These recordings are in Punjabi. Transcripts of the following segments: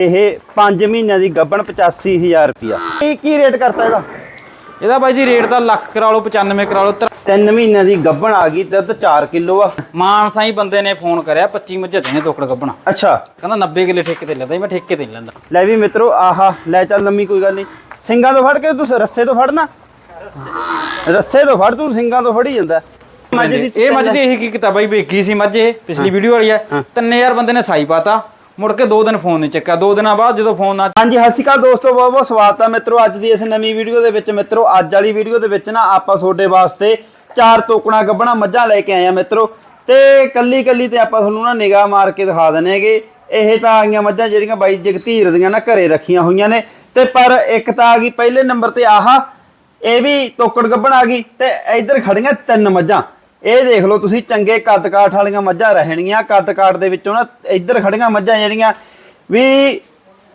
ਇਹ 5 ਮਹੀਨਿਆਂ ਦੀ ਗੱਬਣ 85000 ਰੁਪਿਆ ਕੀ ਕੀ ਰੇਟ ਕਰਤਾ ਇਹਦਾ? ਇਹਦਾ ਬਾਈ ਜੀ ਰੇਟ ਦਾ ਲੱਖ ਕਰਾ ਲਓ 95 ਕਰਾ ਲਓ 3 ਮਹੀਨਿਆਂ ਦੀ ਗੱਬਣ ਆ ਗਈ ਦੁੱਧ 4 ਕਿਲੋ ਆ। ਮਾਨਸਾ ਹੀ ਬੰਦੇ ਨੇ ਫੋਨ ਕਰਿਆ 25 ਮੱਝਾਂ ਦੇਣੇ ਤੋਕੜ ਗੱਬਣਾ। ਅੱਛਾ। ਕਹਿੰਦਾ 90 ਕਿੱਲੇ ਠੇਕੇ ਤੇ ਲੈਂਦਾ ਮੈਂ ਠੇਕੇ ਤੇ ਨਹੀਂ ਲੈਂਦਾ। ਲੈ ਵੀ ਮਿੱਤਰੋ ਆਹਾ ਲੈ ਚੱਲ ਲੰਮੀ ਕੋਈ ਗੱਲ ਨਹੀਂ। ਸਿੰਗਾਂ ਤੋਂ ਫੜ ਕੇ ਤੂੰ ਰੱਸੇ ਤੋਂ ਫੜਨਾ? ਰੱਸੇ ਤੋਂ ਫੜ ਤੂੰ ਸਿੰਗਾਂ ਤੋਂ ਫੜੀ ਜਾਂਦਾ। ਮੱਝ ਦੀ ਇਹ ਮੱਝ ਦੀ ਇਹੀ ਕੀ ਕੀਤਾ ਬਾਈ ਵੇਖੀ ਸੀ ਮੱਝ ਇਹ ਪਿਛਲੀ ਵੀਡੀਓ ਵਾਲੀ ਹੈ। 3000 ਬੰਦੇ ਨੇ ਸਾਈ ਪਾਤਾ। ਮੁੜ ਕੇ 2 ਦਿਨ ਫੋਨ ਨਹੀਂ ਚੱਕਿਆ। 2 ਦਿਨਾਂ ਬਾਅਦ ਜਦੋਂ ਫੋਨ ਨਾ ਹਾਂਜੀ, ਸਤਿ ਸ਼੍ਰੀ ਅਕਾਲ ਦੋਸਤੋ, ਬਹੁਤ ਬਹੁਤ ਸਵਾਗਤ ਹੈ ਮਿੱਤਰੋ, ਅੱਜ ਦੀ ਇਸ ਨਵੀਂ ਵੀਡੀਓ ਦੇ ਵਿੱਚ ਮਿੱਤਰੋ, ਅੱਜ ਵਾਲੀ ਵੀਡੀਓ ਦੇ ਵਿੱਚ ਨਾ ਆਪਾਂ ਤੁਹਾਡੇ ਵਾਸਤੇ ਚਾਰ ਤੋਕਣਾ ਗੱਬਣਾ ਮੱਝਾਂ ਲੈ ਕੇ ਆਏ ਆ ਮਿੱਤਰੋ। ਤੇ ਕੱਲੀ ਕੱਲੀ ਤੇ ਆਪਾਂ ਤੁਹਾਨੂੰ ਨਾ ਨਿਗਾਹ ਮਾਰ ਕੇ ਦਿਖਾ ਦਨੇ ਹੈਗੇ। ਇਹ ਤਾਂ ਆ ਗਈਆਂ ਮੱਝਾਂ ਜਿਹੜੀਆਂ ਬਾਈ ਜਗਧੀਰ ਦੀਆਂ ਨਾ ਘਰੇ ਰੱਖੀਆਂ ਹੋਈਆਂ ਨੇ। ਤੇ ਪਰ ਇੱਕ ਤਾਂ ਆ ਗਈ ਪਹਿਲੇ ਨੰਬਰ ਤੇ, ਆਹਾ, ਇਹ ਵੀ ਤੋਕੜ ਗੱਬਣ ਆ ਗਈ ਤੇ ਇੱਧਰ ਖੜੀਆਂ ਤਿੰਨ ਮੱਝਾਂ। ਇਹ ਦੇਖ ਲਓ ਤੁਸੀਂ ਚੰਗੇ ਕੱਦ ਕਾਠ ਵਾਲੀਆਂ ਮੱਝਾਂ ਰਹਿਣਗੀਆਂ। ਕੱਦ ਕਾਠ ਦੇ ਵਿੱਚੋਂ ਨਾ ਇੱਧਰ ਖੜੀਆਂ ਮੱਝਾਂ ਜਿਹੜੀਆਂ ਵੀ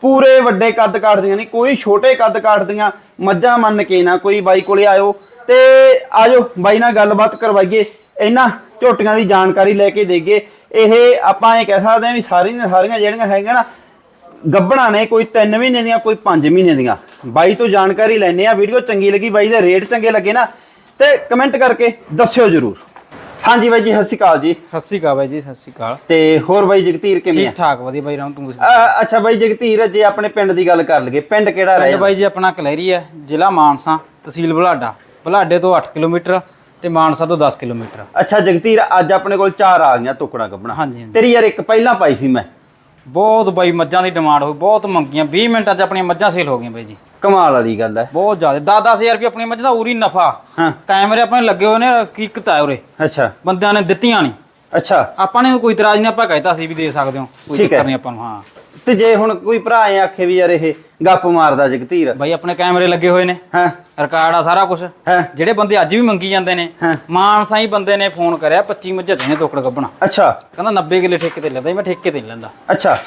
ਪੂਰੇ ਵੱਡੇ ਕੱਦ ਕਾਠ ਦੀਆਂ ਨਹੀਂ, ਕੋਈ ਛੋਟੇ ਕੱਦ ਕਾਠ ਦੀਆਂ ਮੱਝਾਂ ਮੰਨ ਕੇ ਨਾ ਕੋਈ ਬਾਈ ਕੋਲੇ ਆਇਓ। ਤੇ ਆਜੋ ਬਾਈ ਨਾਲ ਗੱਲਬਾਤ ਕਰਵਾਈਏ, ਇਹਨਾਂ ਝੋਟੀਆਂ ਦੀ ਜਾਣਕਾਰੀ ਲੈ ਕੇ ਦੇਗੇ ਇਹ ਆਪਾਂ ਇਹ ਕਹਿ ਸਕਦੇ ਹਾਂ ਵੀ ਸਾਰੀਆਂ ਦੀਆਂ ਸਾਰੀਆਂ ਜਿਹੜੀਆਂ ਹੈਗੀਆਂ ਨਾ ਗੱਬਣਾ ਨੇ ਕੋਈ 3 ਮਹੀਨੇ ਦੀਆਂ, ਕੋਈ 5 ਮਹੀਨੇ ਦੀਆਂ। ਬਾਈ ਤੋਂ ਜਾਣਕਾਰੀ ਲੈਣੇ ਆ ਵੀਡੀਓ ਚੰਗੀ ਲੱਗੀ, ਬਾਈ ਦੇ ਰੇਟ ਚੰਗੇ ਲੱਗੇ ਨਾ, ਤੇ ਕਮੈਂਟ ਕਰਕੇ ਦੱਸਿਓ ਜਰੂਰ। ਹਾਂਜੀ ਬਾਈ ਜੀ ਸਤਿ ਸ਼੍ਰੀ ਅਕਾਲ ਜੀ। ਸਤਿ ਸ਼੍ਰੀ ਅਕਾਲ ਬਾਈ ਜੀ ਸਤਿ ਸ਼੍ਰੀ ਅਕਾਲ। ਤੇ ਹੋਰ ਬਾਈ ਜਗਤੀਰ ਕਿਵੇਂ ਆ? ਠੀਕ ਠਾਕ ਵਧੀਆ ਬਾਈ ਰਾਮ ਤੂੰ ਦੱਸ? ਅ, ਅੱਛਾ ਬਾਈ ਜਗਤੀਰ ਜੇ ਆਪਣੇ ਪਿੰਡ ਦੀ ਗੱਲ ਕਰ ਲਈਏ ਪਿੰਡ ਕਿਹੜਾ ਰਹਿ ਪਿੰਡ ਬਾਈ ਜੀ ਆਪਣਾ ਕਲਹਿਰੀ ਹੈ ਜ਼ਿਲ੍ਹਾ ਮਾਨਸਾ ਤਹਿਸੀਲ ਬੁਲਾਡਾ। ਬੁਲਾਡੇ ਤੋਂ 8 ਕਿਲੋਮੀਟਰ ਤੇ ਮਾਨਸਾ ਤੋਂ 10 ਕਿਲੋਮੀਟਰ। ਅੱਛਾ ਜਗਤੀਰ ਅੱਜ ਆਪਣੇ ਕੋਲ ਚਾਰ ਆ ਗਈਆਂ ਟੁਕੜਾ ਹਾਂਜੀ, ਹਾਂਜੀ। ਤੇਰੀ ਯਾਰ ਇੱਕ ਪਹਿਲਾਂ ਪਾਈ ਸੀ ਮੈਂ। ਬਹੁਤ ਬਾਈ ਮੱਝਾਂ ਦੀ ਡਿਮਾਂਡ ਹੋਈ ਬਹੁਤ ਮੰਗੀਆਂ। 20 ਮਿੰਟਾਂ 'ਚ ਆਪਣੀਆਂ ਮੱਝਾਂ ਸੇਲ ਹੋ ਗਈਆਂ ਬਾਈ ਜੀ। ਕਮਾਲ ਵਾਲੀ ਗੱਲ ਹੈ। ਬਹੁਤ ਜ਼ਿਆਦਾ। 10-10000 ਰੁਪਏ ਆਪਣੀ ਮੱਝ ਦਾ ਉਰੀ ਨਫਾ। ਹਾਂ। ਕੈਮਰੇ ਆਪਣੇ ਲੱਗੇ ਹੋਏ ਨੇ ਹਕੀਕਤ ਹੈ ਉਰੇ? ਅੱਛਾ। ਬੰਦਿਆਂ ਨੇ ਦਿੱਤੀਆਂ ਨਹੀਂ। ਅੱਛਾ। ਆਪਾਂ ਨੇ ਕੋਈ ਇਤਰਾਜ਼ ਨਹੀਂ ਆਪਾਂ ਕਹਿਤਾ ਸੀ ਵੀ ਦੇ ਸਕਦੇ ਹੋ। ਕੋਈ। ਚੱਕਰ ਨਹੀਂ ਆਪਾਂ ਨੂੰ ਹਾਂ। ਤੇ ਜੇ ਹੁਣ ਕੋਈ ਭਰਾ ਐ ਆਖੇ ਵੀ ਯਾਰ ਇਹ ਗੱਪ ਮਾਰਦਾ ਜਗਤੀਰ। ਬਾਈ ਆਪਣੇ ਕੈਮਰੇ ਲੱਗੇ ਹੋਏ ਨੇ। ਹਾਂ। ਰਿਕਾਰਡ ਆ ਸਾਰਾ ਕੁਝ ਹਾਂ। ਜਿਹੜੇ ਬੰਦੇ ਅੱਜ ਵੀ ਮੰਗੀ ਜਾਂਦੇ ਨੇ। ਮਾਨਸਾ ਹੀ ਬੰਦੇ ਨੇ ਫੋਨ ਕਰਿਆ 25 ਮੱਝਾਂ ਦੇਣੇ ਤੋਕੜ ਗੱਬਣਾ ਅੱਛਾ। ਕਹਿੰਦਾ 90 ਕਿੱਲੇ ਠੇਕੇ ਤੇ ਲੈਂਦਾ ਮੈਂ ਠੇਕੇ ਤੇ ਨਹੀਂ ਲੈਂਦਾ। ਅੱਛਾ।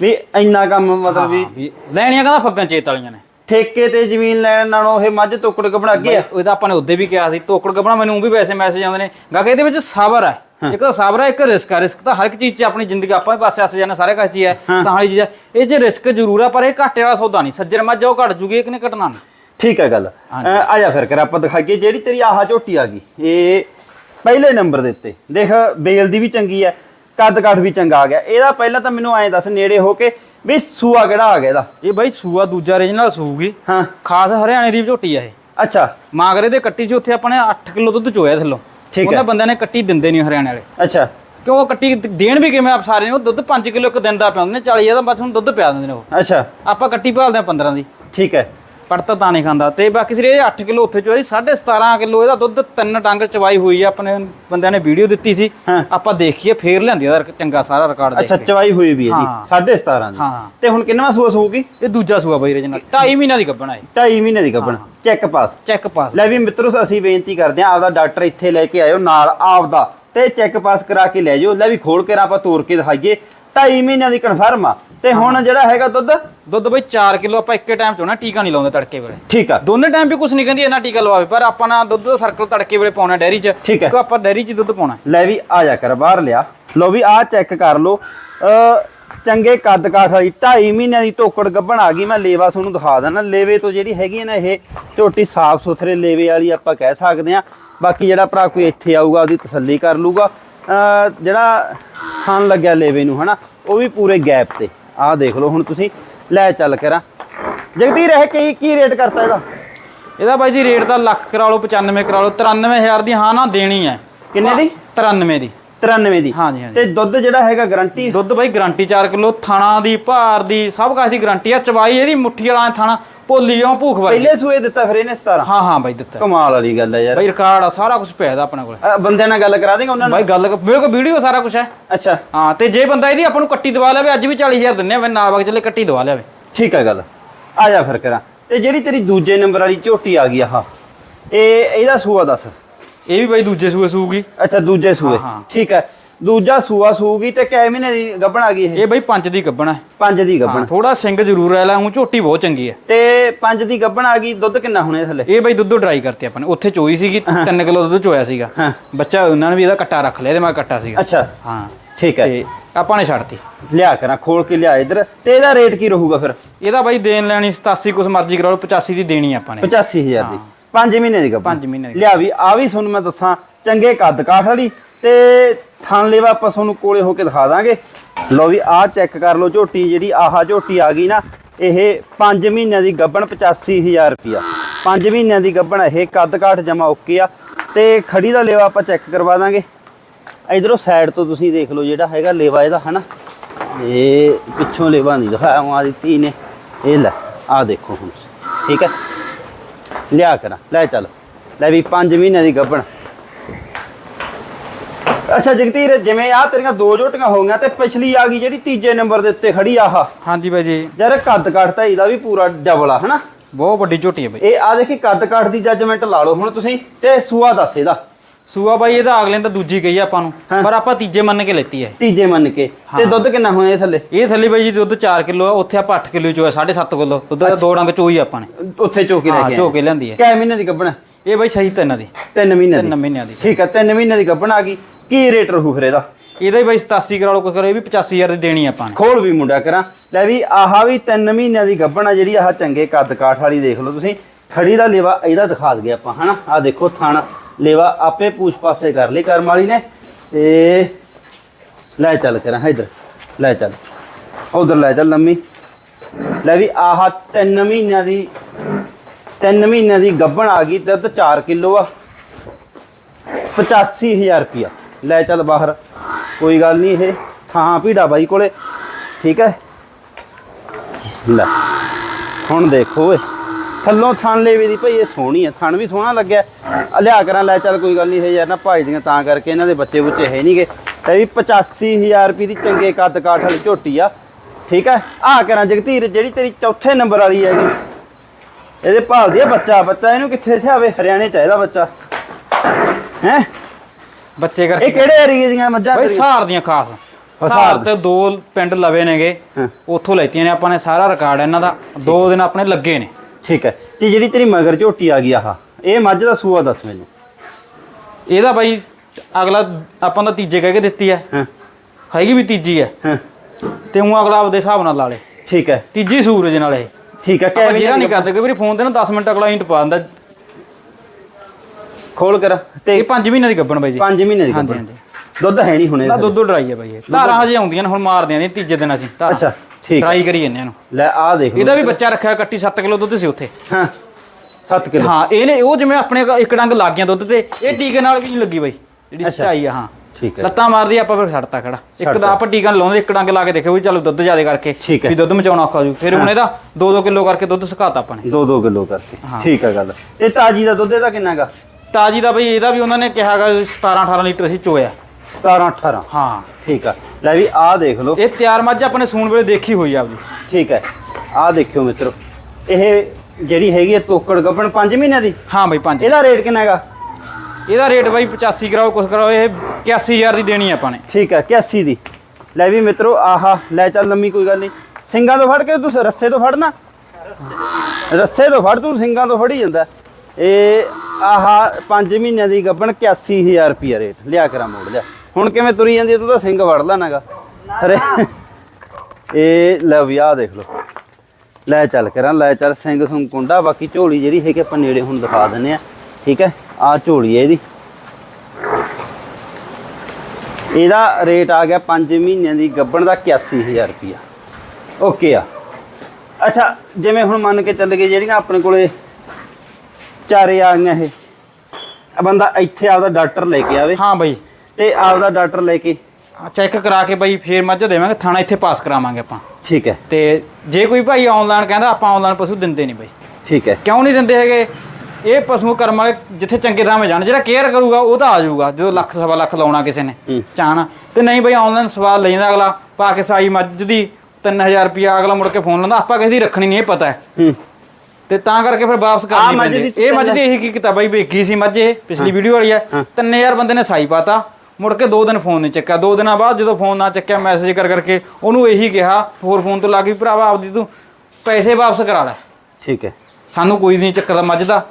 ਵੀ ਇੰਨਾ ਕੰਮ ਮਤਲਬ ਵੀ ਲੈਣੀਆਂ ਕਹਿੰਦਾ ਫੱਗਾਂ ਚੇਤ ਵਾਲੀਆਂ ਨੇ। ਠੇਕੇ ਤੇ ਜ਼ਮੀਨ ਲੈਣ ਨਾਲੋਂ ਇਹ ਮੱਝ ਟੁਕੜ ਕੱਢਣਾ ਅੱਗੇ ਆ? ਉਹ ਤਾਂ ਆਪਾਂ ਨੇ ਉਹਦੇ ਵੀ ਕਿਹਾ ਸੀ ਤੋਕੜ ਗੱਬਣਾ ਮੈਨੂੰ ਵੀ ਵੈਸੇ ਮੈਸੇਜ ਆਉਂਦੇ ਨੇ। ਗਾ ਕਿ ਇਹਦੇ ਵਿੱਚ ਸਬਰ ਹੈ। ਇੱਕ ਤਾਂ ਸਬਰ ਹੈ ਇੱਕ ਰਿਸਕ ਹੈ ਰਿਸਕ ਤਾਂ ਹਰ ਇੱਕ ਚੀਜ਼ 'ਚ ਆਪਣੀ ਜ਼ਿੰਦਗੀ ਆਪਾਂ ਵੀ ਪਾਸੇ ਆਸੇ ਜਾਣਾ ਸਾਰੇ ਕਾਸ ਹੈ। ਸਾਲੀ ਚੀਜ਼ ਹੈ ਇਹ 'ਚ ਰਿਸਕ ਜ਼ਰੂਰ ਆ ਪਰ ਇਹ ਘਾਟੇ ਵਾਲਾ ਸੌਦਾ ਨਹੀਂ। ਸੱਜਰ ਮੱਝ ਉਹ ਘਟ ਜੂਗੀ ਇਹ ਕਿਨੇ ਘਟਣਾ ਨਹੀਂ। ਠੀਕ ਹੈ ਗੱਲ। ਆ ਜਾ ਫਿਰ ਕਰ ਆਪਾਂ ਦਿਖਾਈਏ ਜਿਹੜੀ ਤੇਰੀ ਆਹ ਝੋਟੀ ਆ ਗਈ। ਇਹ ਪਹਿਲੇ ਨੰਬਰ ਦੇ ਉੱਤੇ। ਦੇਖ ਬੇਲ ਦੀ ਵੀ ਚੰਗੀ ਹੈ ਕੱਦ ਕਾਠ ਵੀ ਚੰਗਾ ਆ ਗਿਆ। ਇਹਦਾ ਪਹਿਲਾਂ ਤਾਂ ਮੈਨੂੰ ਐਂ ਦੱਸ ਨੇੜੇ ਹੋ ਕੇ ਵੀ ਸੂਆ ਕਿਹੜਾ ਆ ਗਿਆ ਇਹਦਾ? ਇਹ ਬਾਈ ਸੂਆ ਦੂਜਾ ਰੀਜਨਲ ਸੂਗੀ। ਹਾਂ। ਖਾਸ ਹਰਿਆਣੇ ਦੀ ਝੋਟੀ ਆ ਇਹ। ਅੱਛਾ। ਮਾਗਰੇ ਦੇ ਕੱਟੀ 'ਚ ਉੱਥੇ ਆਪਣੇ 8 ਕਿਲੋ ਦੁੱਧ ਚੋਇਆ ਥੱਲੋਂ। ਠੀਕ ਹੈ। ਉਹਨਾਂ ਬੰਦਿਆਂ ਨੇ ਕੱਟੀ ਦਿੰਦੇ ਨਹੀਂ ਹਰਿਆਣੇ ਵਾਲੇ। ਅੱਛਾ। ਕਿਉਂ ਉਹ ਕੱਟੀ ਦੇਣ ਵੀ ਕਿਵੇਂ ਆਪ ਸਾਰੇ ਨੇ ਉਹ ਦੁੱਧ 5 ਕਿਲੋ ਇੱਕ ਦਿਨ ਦਾ ਪਿਆਉਂਦੇ ਨੇ 40 ਦਾ ਬਸ ਹੁਣ ਦੁੱਧ ਪਿਆ ਦਿੰਦੇ ਨੇ ਉਹ। ਅੱਛਾ। ਆਪਾਂ ਕੱਟੀ ਭਾਲਦੇ ਆ 15 ਦੀ। ਠੀਕ ਹੈ। ਪੜਤਾ ਤਾਂ ਨਹੀਂ ਖਾਂਦਾ। ਤੇ ਬਾਕੀ ਸਿਰੇ ਇਹ 8 ਕਿਲੋ ਉੱਥੇ ਚੋਈ 17.5 ਕਿਲੋ ਇਹਦਾ ਦੁੱਧ ਤਿੰਨ ਟੰਗ ਚਵਾਈ ਹੋਈ ਆ। ਆਪਣੇ ਬੰਦਿਆਂ ਨੇ ਵੀਡੀਓ ਦਿੱਤੀ ਸੀ। ਹਾਂ। ਆਪਾਂ ਦੇਖੀਏ ਫੇਰ ਲਿਆਂਦੀ ਉਹਦਾ ਚੰਗਾ ਸਾਰਾ ਰਿਕਾਰਡ ਦੇਖ ਅੱਛਾ ਕੇ। ਚਵਾਈ ਹੋਈ ਵੀ ਹੈ ਜੀ ਹਾਂ। 17.5 ਦੀ। ਹਾਂ। ਤੇ ਹੁਣ ਕਿੰਨਾ ਸੂਆ ਸੂਗੀ ਇਹ ਦੂਜਾ ਸੂਆ ਬਾਈ ਰਜਨਾ 2.5 ਮਹੀਨਾ ਦੀ ਗੱਭਣਾ ਹੈ 2.5 ਮਹੀਨੇ ਦੀ ਗੱਭਣ। Check pass. Check pass. ਲੈ ਵੀ ਮਿੱਤਰੋ ਅਸੀਂ ਬੇਨਤੀ ਕਰਦੇ ਹਾਂ ਆਪਦਾ ਡਾਕਟਰ ਇੱਥੇ ਲੈ ਕੇ ਆਇਓ ਨਾਲ ਆਪਦਾ। ਤੇ ਚੈੱਕ ਪਾਸ ਕਰਾ ਕੇ ਲੈ ਜਾਓ। ਲੈ ਵੀ ਖੋਲ ਕੇ ਨਾ ਆਪਾਂ ਤੋੜ ਕੇ ਦਿਖਾਈਏ। 2.5 ਮਹੀਨਿਆਂ ਦੀ ਕਨਫਰਮ ਆ। ਤੇ ਹੁਣ ਜਿਹੜਾ ਹੈਗਾ ਦੁੱਧ? ਦੁੱਧ ਬਈ 4 ਕਿਲੋ ਆਪਾਂ ਇੱਕੇ ਟਾਈਮ ਚੋਣਾ ਟੀਕਾ ਨਹੀਂ ਲਾਉਂਦੇ ਤੜਕੇ ਵੇਲੇ। ਠੀਕ ਆ। ਦੋਨੇ ਟਾਈਮ ਵੀ ਕੁਝ ਨਹੀਂ ਕਹਿੰਦੀ ਇਹਨਾਂ ਟੀਕਾ ਲਵਾਵੇ ਪਰ ਆਪਾਂ ਨਾ ਦੁੱਧ ਦਾ ਸਰਕਲ ਤੜਕੇ ਵੇਲੇ ਪਾਉਣਾ ਡੈਰੀ 'ਚ ਠੀਕ ਹੈ। ਆਪਾਂ ਡੈਰੀ 'ਚ ਦੁੱਧ ਪਾਉਣਾ। ਲੈ ਵੀ ਆ ਜਾ ਕਰ ਬਾਹਰ ਲਿਆ। ਲੋ ਵੀ ਆਹ ਚੈੱਕ ਕਰ ਲੋ ਅ ਚੰਗੇ ਕੱਦ ਕਾਠ ਵਾਲੀ 2.5 ਮਹੀਨਿਆਂ ਦੀ ਧੋਕੜ ਗੱਭਣ ਆ ਗਈ ਮੈਂ ਲੇਵਾ ਤੁਹਾਨੂੰ ਦਿਖਾ ਦਿੰਦਾ। ਲੇਵੇ ਤੋਂ ਜਿਹੜੀ ਹੈਗੀ ਹੈ ਨਾ ਇਹ ਝੋਟੀ ਸਾਫ਼ ਸੁਥਰੇ ਲੇਵੇ ਵਾਲੀ ਆਪਾਂ ਕਹਿ ਸਕਦੇ ਆ। ਬਾਕੀ ਜਿਹੜਾ ਭਰਾ ਕੋਈ ਇੱਥੇ ਆਊਗਾ ਉਹਦੀ ਤਸੱਲੀ ਕਰ ਲੂਗਾ ਜਿਹੜਾ ਖਾਣ ਲੱਗਿਆ ਲੇਵੇ ਨੂੰ ਹਨਾ ਉਹ ਵੀ ਪੂਰੇ ਗੈਪ ਤੇ। ਆਹ ਦੇਖ ਲਓ ਹੁਣ ਤੁਸੀਂ ਲੈ ਚੱਲ ਕਰਾਂ ਜਗਦੀਰ ਇਹ ਕੀ ਕੀ ਰੇਟ ਕਰਤਾ ਇਹਦਾ? ਇਹਦਾ ਬਾਈ ਜੀ ਰੇਟ ਦਾ ਲੱਖ ਕਰਾ ਲਓ 95 ਕਰਾ ਲਓ 93000 ਦੀ ਹਾਂ ਨਾ ਦੇਣੀ ਹੈ। ਕਿੰਨੇ ਦੀ? 93 ਦੀ। 93 ਦੀ। ਹਾਂਜੀ ਹਾਂਜੀ। ਤੇ ਦੁੱਧ ਜਿਹੜਾ ਹੈਗਾ ਗਰੰਟੀ ਦੁੱਧ ਬਾਈ ਗਾਰੰਟੀ 4 ਕਿਲੋ ਥਾਣਾ ਦੀ ਭਾਰ ਦੀ ਸਭ ਕਾਸ ਦੀ ਗਾਰੰਟੀ ਆ। ਚਵਾਈ ਇਹਦੀ ਮੁੱਠੀ ਵਾਲਾ ਥਾਣਾ ਭੋਲੀ ਜਾਓ ਭੂਖ ਵਾਲੀ। ਪਹਿਲੇ ਸੂਏ ਦਿੱਤਾ ਫਿਰ ਇਹਨੇ 17 ਹਾਂ ਹਾਂ ਬਾਈ ਦਿੱਤਾ। ਕਮਾਲ ਵਾਲੀ ਗੱਲ ਹੈ ਯਾਰ। ਬਾਈ ਰਿਕਾਰਡ ਆ ਸਾਰਾ ਕੁਝ ਪਿਆ ਆਪਣੇ ਕੋਲ। ਅ, ਬੰਦਿਆਂ ਨਾਲ ਗੱਲ ਕਰਾ ਦੇਗਾ ਉਹਨਾਂ ਨਾਲ? ਬਾਈ ਗੱਲ ਮੇਰੇ ਕੋਲ ਵੀਡੀਓ ਸਾਰਾ ਕੁਝ ਹੈ। ਅੱਛਾ। ਹਾਂ ਤੇ ਜੇ ਬੰਦਾ ਇਹਦੀ ਆਪਾਂ ਨੂੰ ਕੱਟੀ ਦਵਾ ਲਵੇ ਅੱਜ ਵੀ 40000 ਦਿੰਨੇ ਆ ਮੈਂ ਨਾਲ ਵਗ ਚੱਲੇ ਕੱਟੀ ਦਵਾ ਲਿਆਵੇ ਠੀਕ ਹੈ ਗੱਲ। ਆ ਜਾ ਫਿਰ ਕਰਾਂ। ਤੇ ਜਿਹੜੀ ਤੇਰੀ ਦੂਜੇ ਨੰਬਰ ਵਾਲੀ ਝੋਟੀ ਆ ਗਈ ਆਹ। ਇਹ ਇਹਦਾ ਸੂਆ ਦੱਸ। ਇਹ ਵੀ ਬਾਈ ਦੂਜੇ ਸੂਏ ਸੂਗੀ। ਅੱਛਾ ਦੂਜੇ ਸੂਏ। ਹਾਂ, ਹਾਂ। ਠੀਕ ਹੈ। ਦੂਜਾ ਸੂਆ ਸੂਗੀ ਤੇ ਕੈ ਮਹੀਨੇ ਦੀ ਗੱਭਣ ਆ ਗਈ ਇਹ? ਇਹ ਬਾਈ ਪੰਜ ਦੀ ਗੱਬਣਾ ਹੈ ਪੰਜ ਦੀ ਗੱਭਣ। ਥੋੜਾ ਸਿੰਘ ਜ਼ਰੂਰ ਰਹਿ ਲਾ ਉਹ ਝੋਟੀ ਬਹੁਤ ਚੰਗੀ ਹੈ ਤੇ ਪੰਜ ਦੀ ਗੱਭਣ ਆ ਗਈ ਦੁੱਧ ਕਿੰਨਾ ਹੋਣੇ ਥੱਲੇ? ਇਹ ਬਾਈ ਦੁੱਧ ਡਰਾਈ ਕਰਤੇ ਆਪਾਂ ਨੇ। ਉੱਥੇ ਚੋਈ ਸੀਗੀ 3 ਕਿਲੋ ਦੁੱਧ ਚੋਇਆ ਸੀਗਾ। ਹਾਂ। ਬੱਚਾ ਉਹਨਾਂ ਨੇ ਵੀ ਇਹਦਾ ਕੱਟਾ ਰੱਖ ਲਿਆ ਤੇ ਮੈਂ ਕੱਟਾ ਸੀਗਾ। ਅੱਛਾ। ਹਾਂ। ਠੀਕ ਹੈ ਤੇ ਆਪਾਂ ਨੇ ਛੱਡਤੀ। ਲਿਆ ਕਰਾਂ ਖੋਲ ਕੇ ਲਿਆ ਇਧਰ। ਤੇ ਇਹਦਾ ਰੇਟ ਕੀ ਰਹੂਗਾ ਫਿਰ? ਇਹਦਾ ਬਾਈ ਦੇਣ ਲੈਣੀ 87 ਕੁਛ ਮਰਜ਼ੀ ਕਰਾ ਲਓ 85 ਦੀ ਦੇਣੀ ਆਪਾਂ ਨੇ। 85000 ਦੀ। 5 ਮਹੀਨੇ ਦੀ ਗੱਭਣ। ਪੰਜ ਮਹੀਨੇ ਦੀ। ਲਿਆ ਵੀ ਆ ਵੀ ਤੁਹਾਨੂੰ ਮੈਂ ਦੱਸਾਂ ਚੰਗੇ ਕੱਦ ਕਾਠ ਵਾਲੀ ਤੇ ਥਣ ਲੇਵਾ ਆਪਾਂ ਤੁਹਾਨੂੰ ਕੋਲੇ ਹੋ ਕੇ ਦਿਖਾ ਦਾਂਗੇ। ਲਓ ਵੀ, ਆਹ ਚੈੱਕ ਕਰ ਲਓ ਝੋਟੀ ਜਿਹੜੀ, ਆਹਾ ਝੋਟੀ ਆ ਗਈ ਨਾ, ਇਹ 5 ਮਹੀਨਿਆਂ ਦੀ ਗੱਭਣ 85000 ਰੁਪਿਆ 5 ਮਹੀਨਿਆਂ ਦੀ ਗੱਬਣ ਇਹ ਕੱਦ ਕਾਠ ਜਮਾ ਓਕੇ ਆ। ਤੇ ਖੜੀ ਦਾ ਲੇਵਾ ਆਪਾਂ ਚੈੱਕ ਕਰਵਾ ਦਾਂਗੇ। ਇਧਰੋਂ ਸਾਈਡ ਤੋਂ ਤੁਸੀਂ ਦੇਖ ਲਓ ਜਿਹੜਾ ਹੈਗਾ ਲੇਵਾ ਇਹਦਾ, ਹਨਾ? ਇਹ ਪਿੱਛੋਂ ਲੇਵਾ ਨਹੀਂ ਦਿਖਾਇਆ ਉਹ ਆ ਦਿੱਤੀ ਨੇ ਇਹ ਲੈ ਆ ਦੇਖੋ ਹੁਣ। ਠੀਕ ਹੈ? ਲਿਆ ਕਰਾਂ, ਲੈ ਚੱਲ। ਲੈ ਵੀ 5 ਮਹੀਨਿਆਂ ਦੀ ਗੱਬਣ ਅੱਛਾ ਜਗਤੀਰ ਜਿਵੇਂ ਆ ਤੇਰੀਆਂ ਦੋ ਝੋਟੀਆਂ ਹੋ ਗਈਆਂ ਤੇ ਪਿਛਲੀ ਆ ਗਈ ਜਿਹੜੀ ਤੀਜੇ ਨੰਬਰ ਦੇ ਉੱਤੇ ਖੜੀ ਆਹ। ਹਾਂਜੀ ਬਾਈ ਜੀ। ਯਾਰ ਕੱਦ ਕੱਟ ਤਾਂ ਇਹਦਾ ਵੀ ਪੂਰਾ ਡਬਲ ਆ ਹਨਾ? ਬਹੁਤ ਵੱਡੀ ਝੋਟੀ ਹੈ ਬਾਈ। ਇਹ ਆ ਦੇਖੀ ਕੱਦ ਕੱਟ ਦੀ ਜੱਜਮੈਂਟ ਲਾ ਲਓ ਹੁਣ ਤੁਸੀਂ ਤੇ ਸੂਆ ਦੱਸ ਇਹਦਾ। ਸੂਆ ਬਾਈ ਇਹਦਾ ਅਗਲੇ ਤਾਂ ਦੂਜੀ ਗਈ ਆਪਾਂ ਨੂੰ ਹਾਂ। ਪਰ ਆਪਾਂ ਤੀਜੇ ਮੰਨ ਕੇ ਲੈਤੀ ਹੈ। ਤੀਜੇ ਮੰਨ ਕੇ। ਤੇ ਦੁੱਧ ਕਿੰਨਾ ਹੋਇਆ ਇਹ ਥੱਲੇ? ਇਹ ਥੱਲੇ ਬਾਈ ਜੀ ਦੁੱਧ 4 ਕਿਲੋ ਆ ਉੱਥੇ ਆਪਾਂ 8 ਕਿਲੋ ਚੋਇਆ 7.5 ਕਿਲੋ। ਦੁੱਧ ਦਾ ਦੋ ਡੰਗ ਚੋਈ ਆਪਾਂ ਨੇ। ਉੱਥੇ ਚੋਕੀ ਲੈ ਹਾਂ ਕੇ ਚੋ ਕੇ ਲਿਆਂਦੀ ਹੈ। ਕੈ ਮਹੀਨੇ ਦੀ ਗੱਭਣ ਇਹ ਬਾਈ ਸਹੀ ਤਿੰਨ ਦੀ। ਤਿੰਨ ਮਹੀਨੇ ਤਿੰਨ ਦੀ ਮਹੀਨਿਆਂ ਦੀ। ਠੀਕ ਹੈ ਤਿੰਨ ਮਹੀਨੇ ਦੀ ਗੱਭਣ ਆ ਗਈ। ਕੀ ਰੇਟ ਰਹੂ ਫਿਰ ਇਹਦਾ? ਇਹਦਾ ਹੀ ਬਾਈ 87 ਕਰਾ ਲਓ ਕੁਛ ਕਰੋ ਇਹ ਵੀ 85000 ਦੀ ਦੇਣੀ ਆਪਾਂ ਨੇ। ਖੋਲ ਵੀ ਮੁੰਡਾ ਕਰਾਂ। ਲੈ ਵੀ ਆਹ ਵੀ 3 ਮਹੀਨਿਆਂ ਦੀ ਗੱਭਣ ਆ ਜਿਹੜੀ ਆਹ ਚੰਗੇ ਕੱਦ ਕਾਠ ਵਾਲੀ ਦੇਖ ਲਓ ਤੁਸੀਂ। ਖੜੀ ਦਾ ਲੇਵਾ ਇਹਦਾ ਦਿਖਾ ਦਗੇ ਆਪਾਂ ਹਨਾ? ਆ ਦੇਖੋ ਥਣ। ਲੇਵਾ ਆਪੇ ਪੂਛ ਪਾਸੇ ਕਰ ਲਈ ਕਰਮ ਵਾਲੀ ਨੇ। ਤੇ ਲੈ ਚੱਲ ਕਰਾਂ ਇਧਰ ਲੈ ਚੱਲ। ਉਧਰ ਲੈ ਚੱਲ ਲੰਮੀ। ਲੈ ਵੀ ਆਹ 3 ਮਹੀਨਿਆਂ ਦੀ 3 ਮਹੀਨਿਆਂ ਦੀ ਗੱਭਣ ਆ ਗਈ ਦੁੱਧ 4 ਕਿਲੋ ਆ। 85000 ਰੁਪਿਆ ਲੈ ਚੱਲ ਬਾਹਰ। ਕੋਈ ਗੱਲ ਨਹੀਂ ਇਹ ਥਾਂ ਭੀੜਾ ਬਾਈ ਕੋਲੇ। ਠੀਕ ਹੈ? ਲੈ, ਹੁਣ ਦੇਖੋ ਓਏ। ਥੱਲੋਂ ਥਣ ਲੇਵੇ ਦੀ ਭਈ ਇਹ ਸੋਹਣੀ ਹੈ ਥਣ ਵੀ ਸੋਹਣਾ ਲੱਗਿਆ। ਲਿਆ ਕਰਾਂ, ਲੈ ਚੱਲ ਕੋਈ ਗੱਲ ਨਹੀਂ, ਇਹ ਯਾਰ ਨਾ ਭਾਈ ਤਾਂ ਕਰਕੇ ਇਹਨਾਂ ਦੇ ਬੱਚੇ ਬੁੱਚੇ ਹੈ ਨਹੀਂਗੇ ਤੇ ਵੀ 85000 ਰੁਪਏ ਦੀ ਚੰਗੇ ਕੱਦ ਕਾਠ ਵਾਲੀ ਝੋਟੀ ਆ। ਠੀਕ ਹੈ? ਆ ਕਰਾਂ ਜਗਤੀਰ, ਜਿਹੜੀ ਤੇਰੀ ਚੌਥੇ ਨੰਬਰ ਵਾਲੀ ਹੈਗੀ। ਇਹਦੇ ਭਾਲਦੀ ਆ ਬੱਚਾ। ਬੱਚਾ ਇਹਨੂੰ ਕਿੱਥੇ ਥਿਆਵੇ ਹਰਿਆਣੇ ਚਾਹੀਦਾ ਬੱਚਾ। ਹੈ? ਬੱਚੇ ਇਹ ਕਰਕੇ ਕਿਹੜੇ ਏਰੀਏ ਦੀਆਂ ਮੱਝਾਂ ਬਾਈ? ਸਹਾਰ ਦੀਆਂ ਖਾਸ। ਸਹਾਰ ਤੇ ਦੋ ਪਿੰਡ ਲਵੇ ਨੇਗੇ। ਉੱਥੋਂ ਲੈਤੀਆਂ ਨੇ ਆਪਾਂ ਨੇ ਸਾਰਾ ਰਿਕਾਰਡ ਇਹਨਾਂ ਦਾ। ਦੋ ਦਿਨ ਆਪਣੇ ਲੱਗੇ ਨੇ। ਠੀਕ ਹੈ। ਤੇ ਜਿਹੜੀ ਤੇਰੀ ਮਗਰ ਝੋਟੀ ਆ ਗਈ ਆਹ ਇਹ ਮੱਝ ਦਾ ਸੂਆ ਦੱਸ ਮੈਨੂੰ। ਇਹਦਾ ਬਾਈ ਅਗਲਾ ਆਪਾਂ ਦਾ ਤੀਜੇ ਕਹਿ ਕੇ ਦਿੱਤੀ ਹੈ। ਹੈਗੀ ਵੀ ਤੀਜੀ ਹੈ। ਤੇ ਉਹ ਅਗਲਾ ਆਪਦੇ ਹਿਸਾਬ ਨਾਲ ਲਾ ਲੇ। ਠੀਕ ਹੈ। ਤੀਜੀ ਸੂਰਜ ਨਾਲ ਇਹ। ਠੀਕ ਹੈ ਜਿਹੜਾ ਨਹੀਂ ਕਰਦੇ ਕਈ ਵਾਰੀ ਫੋਨ ਤੇ ਨਾ 10 ਮਿੰਟ ਅਗਲਾ ਇੰਟ ਪਾ ਦਿੰਦਾ। ਖੋਲ ਕਰ ਤੇ ਇਹ 5 ਮਹੀਨੇ ਦੀ ਗੱਬਣ ਬਾਈ ਜੀ। 5 ਮਹੀਨੇ ਦੀ ਹਾਂਜੀ ਗੱਭਣ। ਹਾਂਜੀ। ਦੁੱਧ ਹੈ ਨਹੀਂ ਹੁਣੇ ਨਾ ਦੁੱਧ ਡਰਾਈ ਹੈ ਬਾਈ ਇਹ। ਧਾਰਾਂ ਹਜੇ ਆਉਂਦੀਆਂ ਨੇ ਹੁਣ ਮਾਰਦੇ ਆਂ ਤੀਜੇ ਦਿਨ ਅਸੀਂ ਧਾਰਾਂ। ਅੱਛਾ ਠੀਕ ਟਰਾਈ ਕਰੀ ਜਾਂਦੇ ਇਹਨੂੰ। ਲੈ ਆ ਦੇਖ। ਇਹਦਾ ਵੀ ਬੱਚਾ ਰੱਖਿਆ ਕੱਟੀ 7 ਕਿਲੋ ਦੁੱਧ ਸੀ ਉੱਥੇ। ਹਾਂ 7 ਕਿਲੋ। ਹਾਂ ਇਹਨੇ ਉਹ ਜਿਵੇਂ ਆਪਣੇ ਇੱਕ ਡੰਗ ਲੱਗ ਗਿਆ ਦੁੱਧ ਤੇ ਇਹ ਟੀਕੇ ਨਾਲ ਵੀ ਨਹੀਂ ਲੱਗੀ ਬਾਈ ਜਿਹੜੀ। ਸਚਾਈ ਆ ਹਾਂ। ਠੀਕ ਹੈ। ਲੱਤਾਂ ਮਾਰਦੀ ਆਪਾਂ ਫਿਰ ਛੱਡਤਾ ਖੜਾ। ਇੱਕ। ਤਾਂ ਆਪਾਂ ਟੀਕਾ ਲਾਉਂਦੇ ਇੱਕ ਡੰਗ ਲਾ ਕੇ ਦੇਖਿਓ ਵੀ ਚਲੋ ਦੁੱਧ ਜ਼ਿਆਦਾ ਕਰਕੇ। ਵੀ ਦੁੱਧ ਮਚਾਉਣਾ ਔਖਾ ਜੂ। ਫਿਰ ਹੁਣ ਇਹਦਾ 2-2 ਕਿਲੋ ਕਰਕੇ ਦੁੱਧ ਸੁਕਾਤਾ ਆਪਾਂ ਨੇ। 2-2 ਕਿਲੋ ਕਰਕੇ। ਠੀਕ ਹੈ ਗੱਲ। ਤੇ ਤਾਜੀ ਦਾ ਦੁੱਧ ਇਹਦਾ ਕਿੰਨਾਗਾ ਤਾਜੀ ਦਾ ਬਈ ਇਹਦਾ ਵੀ ਉਹਨਾਂ ਨੇ ਕਿਹਾਗਾ 17-18 ਲੀਟਰ ਸੀ ਚੋਇਆ। 17 18 ਹਾਂ। ਠੀਕ ਆ। ਲੈ ਵੀ ਆ ਦੇਖ ਲਓ। ਇਹ ਤਿਆਰ ਮੱਝ ਆਪਣੇ ਸੂਣ ਵੇਲੇ ਦੇਖੀ ਹੋਈ ਆ ਆਪਦੀ। ਠੀਕ ਹੈ ਆ ਦੇਖਿਓ ਮਿੱਤਰੋ। ਇਹ ਜਿਹੜੀ ਹੈਗੀ ਹੈ ਤੋਕੜ ਗੱਭਣ 5 ਮਹੀਨਿਆਂ ਦੀ? ਹਾਂ ਬਈ ਪੰਜ। ਇਹਦਾ ਰੇਟ ਕਿੰਨਾ ਹੈਗਾ? ਇਹਦਾ ਰੇਟ ਬਾਈ 85 ਕਰਾਓ ਕੁਛ ਕਰਾਓ ਇਹ 81000 ਦੀ ਦੇਣੀ ਆਪਾਂ ਨੇ। ਠੀਕ ਹੈ 81 ਦੀ। ਲੈ ਵੀ ਮਿੱਤਰੋ ਆਹਾ ਲੈ ਚੱਲ ਲੰਮੀ ਕੋਈ ਗੱਲ ਨਹੀਂ। ਸਿੰਗਾਂ ਤੋਂ ਫੜ ਕੇ ਤੂੰ ਰੱਸੇ ਤੋਂ ਫੜਨਾ? ਰੱਸੇ ਤੋਂ ਫੜ ਤੂੰ ਸਿੰਗਾਂ ਤੋਂ ਫੜੀ ਜਾਂਦਾ। ਇਹ ਆਹ 5 ਮਹੀਨਿਆਂ ਦੀ ਗੱਭਣ 81000 ਰੁਪਿਆ ਰੇਟ। ਲਿਆ ਕਰਾਂ ਮੋੜ, ਲਿਆ। ਹੁਣ ਕਿਵੇਂ ਤੁਰੀ ਜਾਂਦੀ ਤੂੰ ਤਾਂ ਸਿੰਗ ਵੜ ਲੈਣਾਗਾ ਅਰੇ, ਇਹ ਲੈ ਵਿਆਹ ਦੇਖ ਲਓ। ਲੈ ਚੱਲ ਕਰਾਂ, ਲੈ ਚੱਲ ਸਿੰਘ ਸੁੰਗ ਕੁੰਡਾ, ਬਾਕੀ ਝੋਲੀ ਜਿਹੜੀ ਹੈਗੀ ਆਪਾਂ ਨੇੜੇ ਹੁਣ ਦਿਖਾ ਦਿੰਨੇ ਆ। ਠੀਕ ਹੈ ਆ ਝੋਲੀ ਹੈ ਇਹਦੀ। ਇਹਦਾ ਰੇਟ ਆ ਗਿਆ 5 ਮਹੀਨਿਆਂ ਦੀ ਗੱਬਣ ਦਾ 81000 ਰੁਪਿਆ ਓਕੇ ਆ। ਅੱਛਾ, ਜਿਵੇਂ ਹੁਣ ਮੰਨ ਕੇ ਚੱਲ ਗਏ ਜਿਹੜੀਆਂ ਆਪਣੇ ਕੋਲੇ ਚਾਰੇ ਆ ਗਈਆਂ ਇਹ। ਆ ਬੰਦਾ ਇੱਥੇ ਆਪਦਾ ਡਾਕਟਰ ਲੈ ਕੇ ਆਵੇ। ਹਾਂ ਬਾਈ। ਤੇ ਆਪਦਾ ਡਾਕਟਰ ਲੈ ਕੇ ਚੈੱਕ ਕਰਾ ਕੇ ਬਾਈ ਫੇਰ ਮੱਝ ਦੇਵਾਂਗੇ ਥਾਣਾ ਇੱਥੇ ਪਾਸ ਕਰਾਵਾਂਗੇ ਆਪਾਂ। ਠੀਕ ਹੈ। ਤੇ ਜੇ ਕੋਈ ਭਾਈ ਆਨਲਾਈਨ ਕਹਿੰਦਾ ਆਪਾਂ ਆਨਲਾਈਨ ਪਸ਼ੂ ਦਿੰਦੇ ਨਹੀਂ ਬਾਈ। ਠੀਕ ਹੈ। ਕਿਉਂ ਨਹੀਂ ਦਿੰਦੇ ਹੈਗੇ? ਇਹ ਪਸ਼ੂ ਕਰਮ ਵਾਲੇ ਜਿੱਥੇ ਚੰਗੇ 'ਤੇ ਜਾਣ ਜਿਹੜਾ ਕੇਅਰ ਕਰੂਗਾ ਉਹ ਤਾਂ ਆ ਜਾਊਗਾ ਜਦੋਂ ਲੱਖ ਸਵਾ ਲੱਖ ਲਾਉਣਾ ਕਿਸੇ ਨੇ। ਚਾਹਣਾ ਤੇ ਨਹੀਂ ਬਈ ਆਨਲਾਈਨ ਸਵਾਲ ਲੈਂਦਾ ਅਗਲਾ ਪਾ ਕੇ ਸਾਈ ਮੱਝ ਦੀ 3000 ਰੁਪਿਆ ਅਗਲਾ ਮੁੜ ਕੇ ਫੋਨ ਲਾਉਂਦਾ ਆਪਾਂ ਕਿਸੇ ਦੀ ਰੱਖਣੀ ਨਹੀਂ ਇਹ ਪਤਾ ਹੂੰ। ਤੇ ਤਾਂ ਕਰਕੇ ਫਿਰ ਵਾਪਸ ਕਰਨੀ ਪੈਂਦੀ। ਇਹ ਮੱਝ ਦੀ ਇਹੀ ਕੀ ਕੀਤਾ ਬਾਈ ਵੇਖੀ ਸੀ ਮੱਝ ਇਹ ਪਿਛਲੀ ਵੀਡੀਓ ਵਾਲੀ ਹੈ। ਹਾਂ। 3000 ਬੰਦੇ ਨੇ ਸਾਈ ਪਾਤਾ। ਮੁੜ ਕੇ ਦੋ ਦਿਨ ਫੋਨ ਨਹੀਂ ਚੱਕਿਆ। ਦੋ ਦਿਨਾਂ ਬਾਅਦ ਜਦੋਂ ਫੋਨ ਨਾ ਚੱਕਿਆ ਮੈਸੇਜ ਕਰ ਕਰਕੇ ਉਹਨੂੰ ਇਹੀ ਕਿਹਾ ਹੋਰ ਫੋਨ ਤੋਂ ਲਾ ਕੇ ਵੀ ਭਰਾਵਾ ਆਪਦੀ ਤੂੰ ਪੈਸੇ ਵਾਪਸ ਕਰਾ ਲੈ। ਠੀਕ ਹੈ। ਸਾਨੂੰ ਕੋਈ ਨਹੀਂ ਚੱਕਦਾ ਮੱਝ ਦਾ।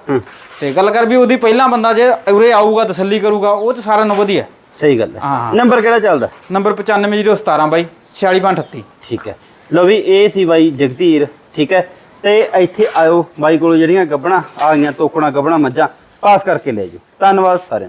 ਤੇ ਗੱਲ ਕਰ ਵੀ ਉਹਦੀ ਪਹਿਲਾਂ ਬੰਦਾ ਜੇ ਉਰੇ ਆਊਗਾ ਤਸੱਲੀ ਕਰੂਗਾ ਉਹ ਤੇ ਸਾਰਿਆਂ ਨੂੰ ਵਧੀਆ। ਸਹੀ ਗੱਲ ਹੈ। ਨੰਬਰ ਕਿਹੜਾ ਚੱਲਦਾ? ਨੰਬਰ 95017 ਬਾਈ 46538 ਠੀਕ ਹੈ। ਲੋ ਵੀ ਇਹ ਸੀ ਬਾਈ ਜਗਧੀਰ ਠੀਕ ਹੈ। ਤੇ ਇੱਥੇ ਆਇਓ। ਬਾਈ ਕੋਲ ਜਿਹੜੀਆਂ ਗੱਬਣਾ ਆ ਗਈਆਂ ਤੋਕਣਾ ਗੱਬਣਾ ਮੱਝਾਂ ਪਾਸ ਕਰਕੇ ਲੈ ਜਾਓ। ਧੰਨਵਾਦ ਸਾਰਿਆਂ ਦਾ।